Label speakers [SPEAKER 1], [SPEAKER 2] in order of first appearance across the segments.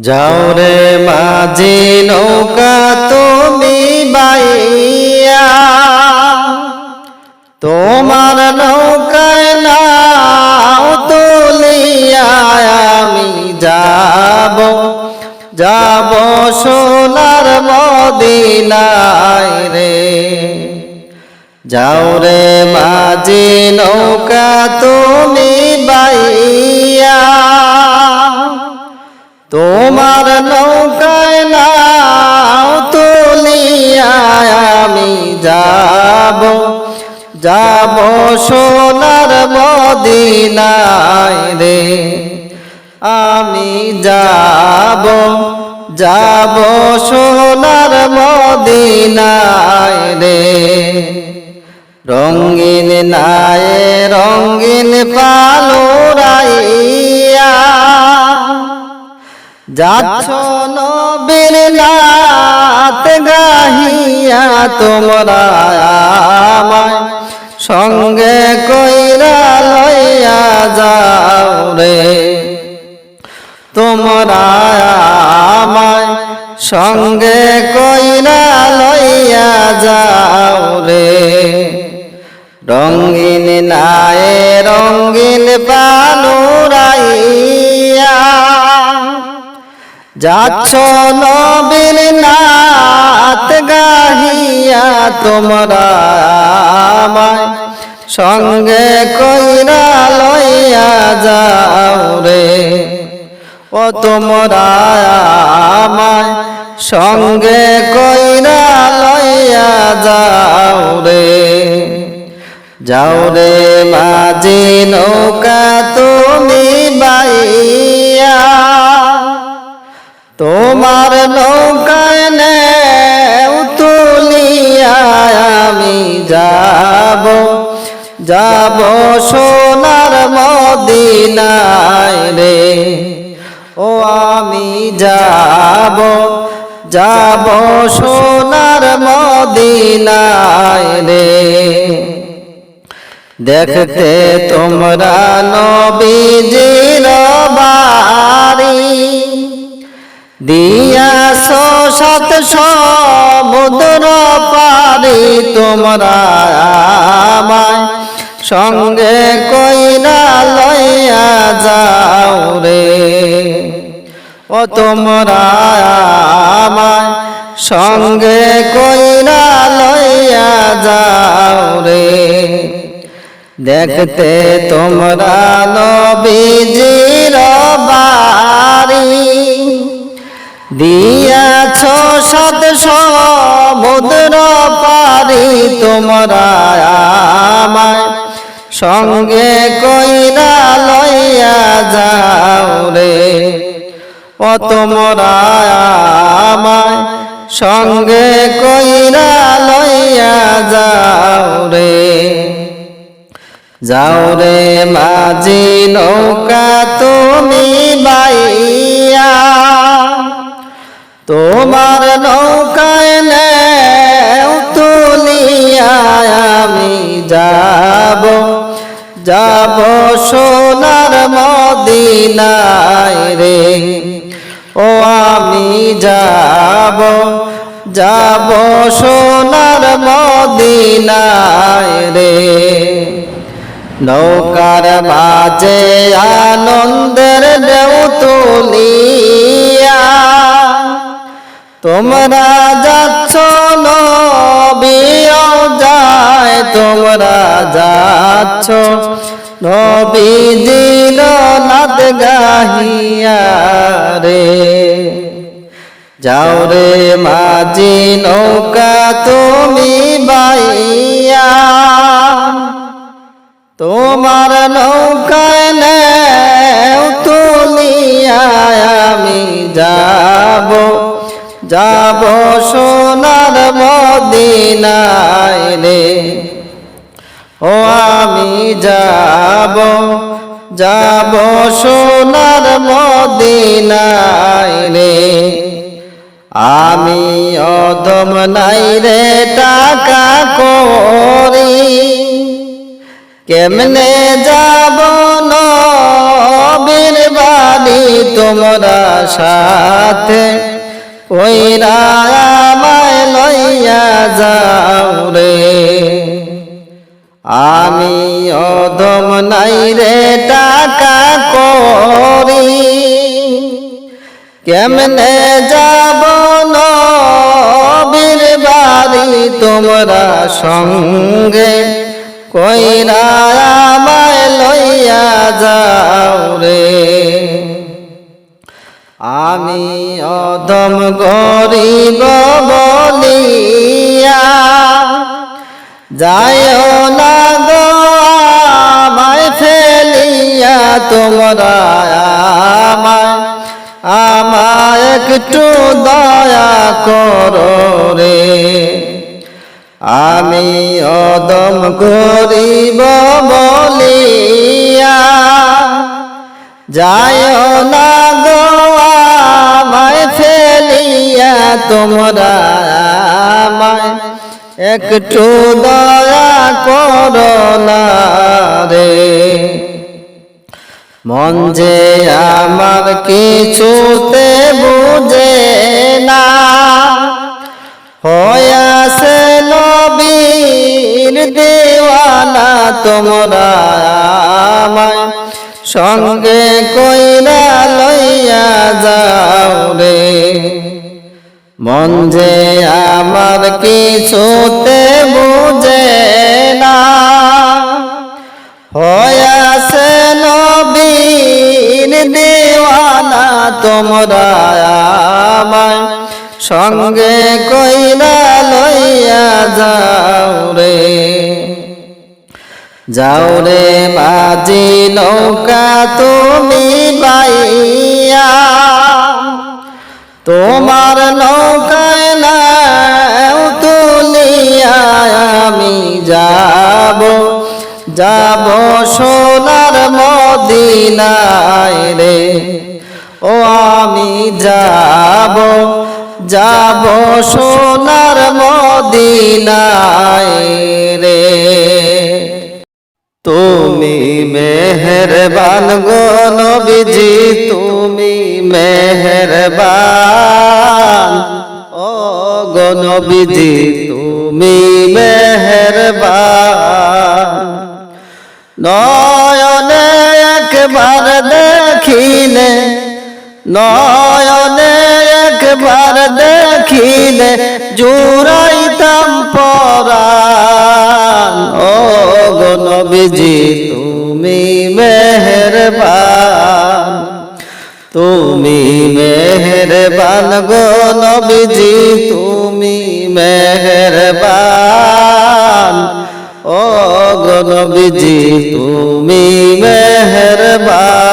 [SPEAKER 1] যাও রে মাঝি নৌকা তুমি বাইয়া। তোমার নৌকায় নাও তুলিয়া আমি যাব। যাব সোনার মদিনায় রে। যাও রে মাঝি নৌকা তুমি বাইয়া। তোমার নৌকায় নাও, তুলিয়া আমি যাব। যাব সোনার মদিনায় রে, আমি যাব। যাব সোনার মদিনায় রে। রঙিন নায়ে রঙিন পালুরাইয়া যাচ্ছ নবীর গাহিয়া তোমরা আমায়। সঙ্গে কইরা লইয়া যাও রে। তোমরা আমায় সঙ্গে কইরা লইয়া যাও রে। রঙিন নায়ে রঙিন পালুরাইয়া যাচ্ছ নবীর নাত গাহিয়া তোমরা আমায় সঙ্গে কইরা লইয়া যাও রে। ও তোমরা আমায় সঙ্গে কইরা লইয়া যাও রে। যাও রে মাঝি নৌকা তুমি বাইয়া। তোমার নৌকায় নেও, তুলিয়া আমি যাব। যাব সোনার মদিনায় রে। ও আমি যাব যাব সোনার মদিনায় রে। দেখতে তোমরা নবীজির বাড়ি। দিয়াছ সাত সমুদ্র পারি তোমরা আমায়। সঙ্গে কইরা লইয়া যাও রে। ও তোমরা আমায়। সঙ্গে কইরা লইয়া যাও রে। দেখতে তোমরা নবীজির বাড়ি। দিয়াছ সদ সমুদ্র পারি তোমরা আমায়। সঙ্গে কইরা লইয়া যাও রে, ও তোমরা আমায়। সঙ্গে কইরা লইয়া যাও রে যাও রে মাঝি নৌকা তুমি বাইয়া। তোমার নৌকায় তুলিয়া আমি যাব। যাব সোনার মদিনায় রে। ও আমি যাব। যাব সোনার মদিনায় রে। নৌকার বাজে আনন্দের ঢেউ তুলিয়া তোমরা যাচ্ছ নবীও যায়, তোমরা যাচ্ছ নবীজির নাদ গাহিয়া রে। যাও রে মাঝি নৌকা তুমি বাইয়া। তোমার নৌকায় যাব সোনার মদিনায় রে। ও আমি যাব যাব সোনার মদিনায় রে। আমি অদম নাই রে টাকা করি। কেমনে যাব নবীর বাড়ি তোমরা সাথে? কইরা আমায় লইয়া যাও রে। আমি অদম নাই রে টাকা করি। কেমনে যাব নবীর বাড়ি তোমরা সঙ্গে? কইরা আমায় লইয়া যাও রে। আমি অদম গরিব বলিয়া যায় না গো, আমায় ফেলিয়া তোমরা আমায় একটু দয়া করো রে। আমি অদম গরিব বলিয়া যায় না গো তোমরা আমায় একটু দয়া করো না রে। মন যে আমার কিছুতে বুঝে না হয়াছে নবীর দেওয়ানা, তোমরা আমায় সঙ্গে কইরা লইয়া যাও রে। মন যে আমার কিছুতে বুঝে না হয়াছে নবীন দেওয়ানা, তোমরা আমায় সঙ্গে কইরা লইয়া যাও রে। যাও রে মাঝি নৌকা, তুমি বাইয়া, তোমার যাব যাব সোনার মদিনায় রে। ও আমি যাব যাব সোনার মদিনায় রে। তুমি মেহরবান গো নবীজি, তুমি মেহরবান। ও গো তুমি মেহরবান। নয়নে একবার দেখিলে, নয়নে একবার দেখিলে জুড়াইতাম পরাণ। ও গো নবীজি, তুমি মেহরবান। তুমি মেহরবান গো নবীজি তুমি মেহরবান। ও গো নবীজি, তুমি মেহরবান।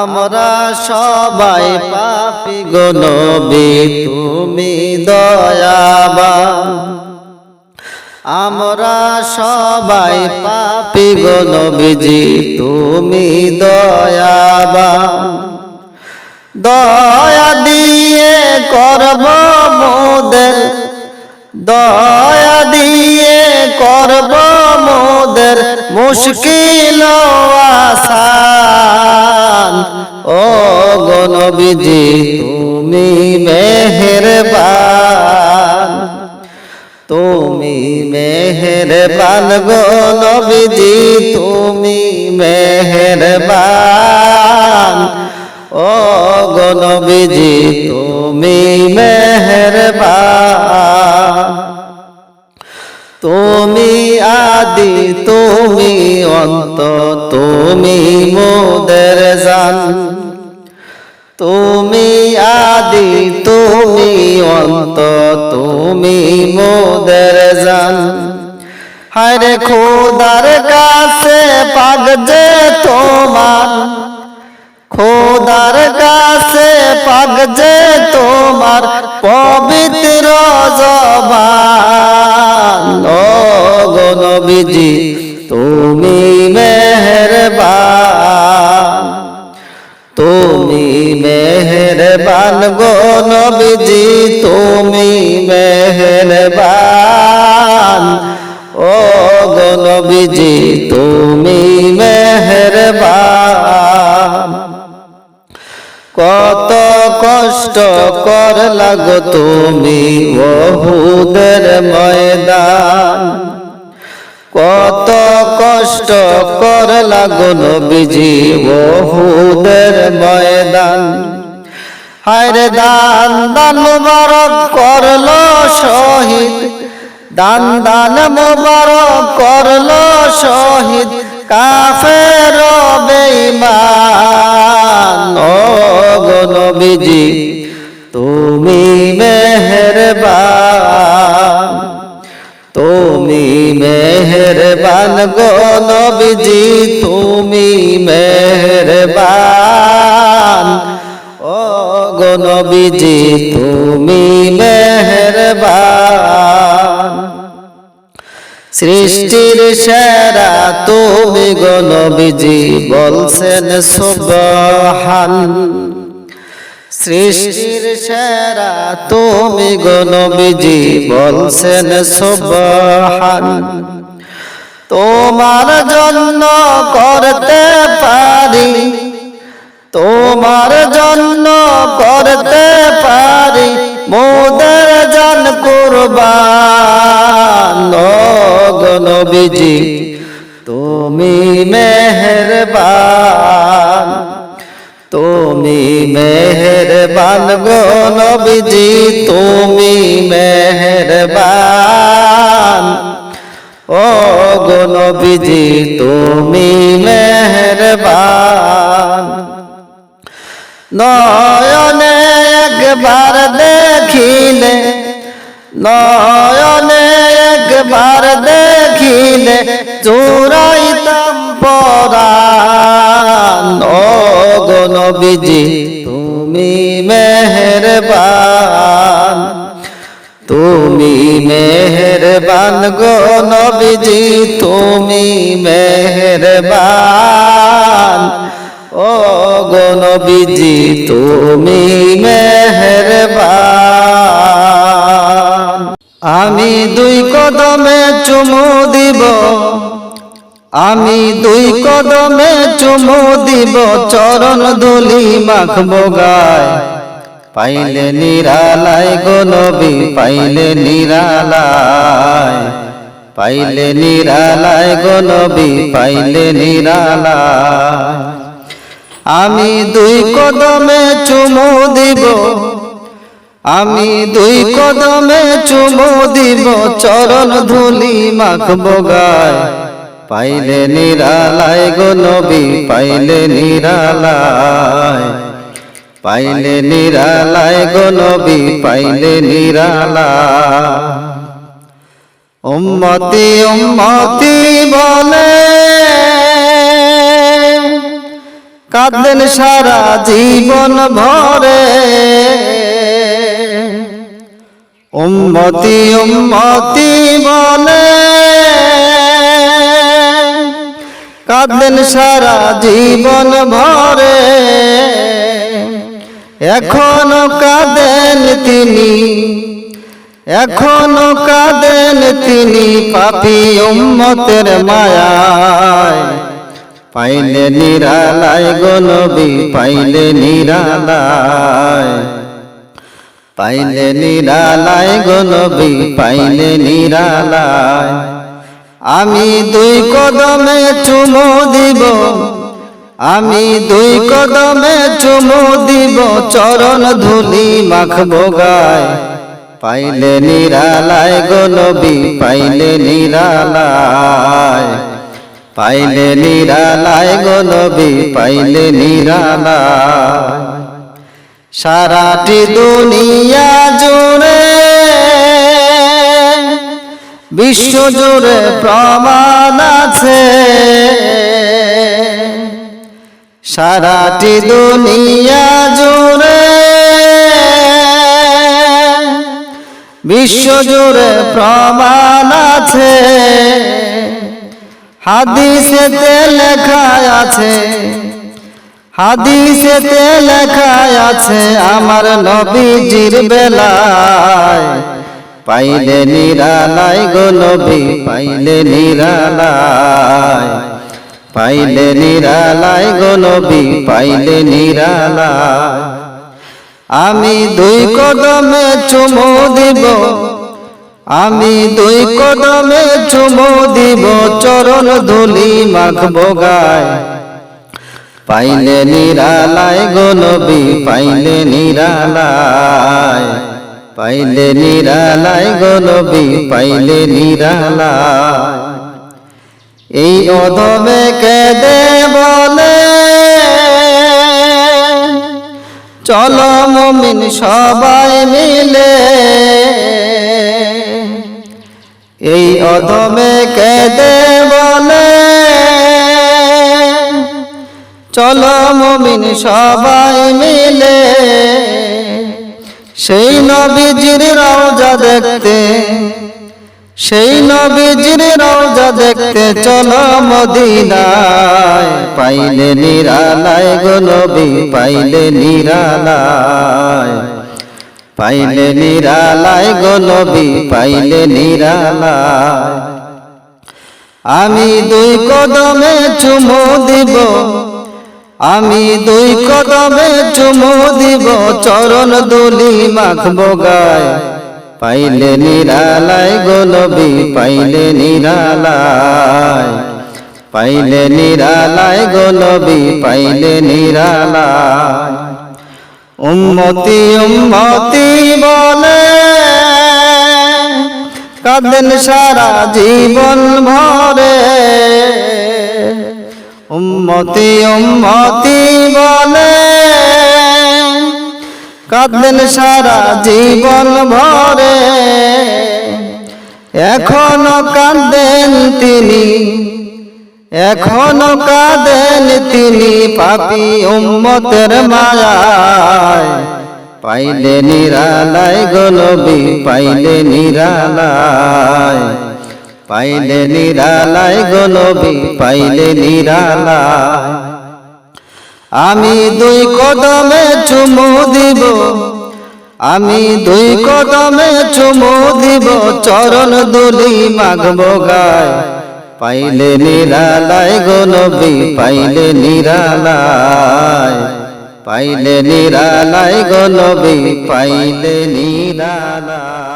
[SPEAKER 1] আমরা সবাই পাপি গো নবী, তুমি দয়াবান। আমরা সবাই পাপি গো নবীজি, তুমি দয়াবান। দয়া দিয়ে করব মোদের। দয়া দিয়ে করব মোদের মুশকিল আসান। ও গো নবীজি, তুমি মেহেরবান। তুমি মেহেরবান গো নবীজি, তুমি মেহেরবান। মেহেরবান তুমি আদি, তুমি অন্ত, তুমি মোদের জান। তুমি আদি, তুমি অন্ত, তুমি মোদের জান। হায়রে খোদার কাছে পাগ যে তোমার। খোদার কাছে পাগ যে তোমার পবিত্র জবান। গো নবীজি, তুমি মেহরবান। তুমি মেহরবান গো নবীজি, তুমি মেহরবান। ও গো তুমি মেহরবান কত কষ্ট কর লাগো তুমি বহুদের ময়দান। কত কষ্ট কর লাগো নবীজি বহুদের ময়দান। হায়রে দান দান মুবারক করল শহীদ। দান দান মুবারক করল শহীদ। কাফের সৃষ্টির সেরা তুমি গো নবীজি বলছেন সুবহান। সৃষ্টির সেরা তুমি গো নবীজি বলছেন সুবহান। তোমার জন্য করতে পারি, তোমার জন্য করতে পারি, মোদের জান কুরবান। নবীজি, তুমি মেহেরবান তুমি মেহেরবান গো নবীজি, তুমি মেহেরবান। ও গো নবীজি, তুমি মেহেরবান। নয়নে একবার দেখিলে, নয়নে একবার দেখিলে চুরাইতাম পরাণ গো তুমি মেহেরবান। তুমি মেহেরবান গো নবীজি, তুমি মেহেরবান। ও গো তুমি মেহেরবান। আমি দুই কদমে চুমু দিব। আমি দুই কদমে চুমু দিব, চরণ ধুলি মাখবো গায়। পাইলে নিরালায় গো নবী, পাইলে নিরালায়। পাইলে নিরালায় গো নবী, পাইলে নিরালায়। আমি দুই কদমে চুমু দিব আমি দুই কদমে চুমু দিব, চরণ ধুলি মাখবো গায়। পাইলে নিরালায় গো নবী, পাইলে নিরালায়। পাইলে নিরালায় গো নবী, পাইলে নিরালায়। উম্মতি উম্মতি বলে, কাঁদেন সারা জীবন ভরে। উম্মতি উম্মতি বলে কাঁদেন সারা জীবন ভরে। এখনও কাঁদেন তিনি, এখনও কাঁদেন তিনি পাপি উম্মতের মায়ায়। পাইলে নিরালায় গো নবী, পাইলে নিরালায়। পাইলে নিরালায় গো নবী পাইলে নিরালায়। আমি দুই কদমে চুমু দিব। আমি দুই কদমে চুমু দিব। চরণ ধুলি মাখবো গায়। পাইলে নিরালায় গো নবী পাইলে নিরালায়। পাইলে নিরালায় গো নবী পাইলে নিরালায়। সারাটি দুনিয়া জুড়ে, বিশ্ব জুড়ে প্রমাণ আছে। সারাটি দুনিয়া জুড়ে, বিশ্ব জুড়ে প্রমাণ আছে। হাদিসেতে লেখা আছে হাদিসেতে লেখা আছে, আমার নবীজির বেলায় পাইলে নিরালায় গো নবী, পাইলে নিরালায় পাইলে নিরালায় গো নবী, পাইলে নিরালায়। আমি দুই কদমে চুমু দিব, আমি দুই কদমে চুমু দিব, চরণ ধুলি মাখব গায়। পাইলে নিরালায় গো নবী পাইলে নিরালায়। পাইলে নিরালায় গো নবী পাইলে নিরালায়। এই অধমে কেদে বলে চলো মমিন সবাই মিলে। এই অধমে কেদে বলে চলো মমিন সবাই মিলে। সেই নবীজির রওজা দেখতে, সেই নবীজির রওজা দেখতে চলো মদিনায়। পাইলে নিরালায় গো নবী, পাইলে নিরালায়। পাইলে নিরালায় গো নবী, পাইলে নিরালায়। আমি দুই কদমে চুমু দিব আমি দুই কদমে চুমু দিব, চরণ দুলি মাখবো গায়। পাইলে নিরালায় গো নবী পাইলে নিরালায়। পাইলে নিরালায় গো নবী পাইলে নিরালায়। উম্মতি উম্মতি বলে, কাঁদেন সারা জীবন ভরে। উম্মতি উম্মতি বলে। কাঁদেন সারা জীবন ভরে। এখনও কাঁদেন তিনি, এখনও কাঁদেন তিনি পাপি উম্মতের মায়ায়। পাইলে নিরালায় গলবি পাইলে নিরালায়। পাইলে নিরালায় গলবি, পাইলে নিরালায়। আমি দুই কদমে চুমু দিব, আমি দুই কদমে চুমু দিব, চরণ দুলি মাগব গায়। পাইলে নিরালায় গনবি পাইলে নিরালায়। পাইলে নিরালায় গনবি পাইলে নিরালায়।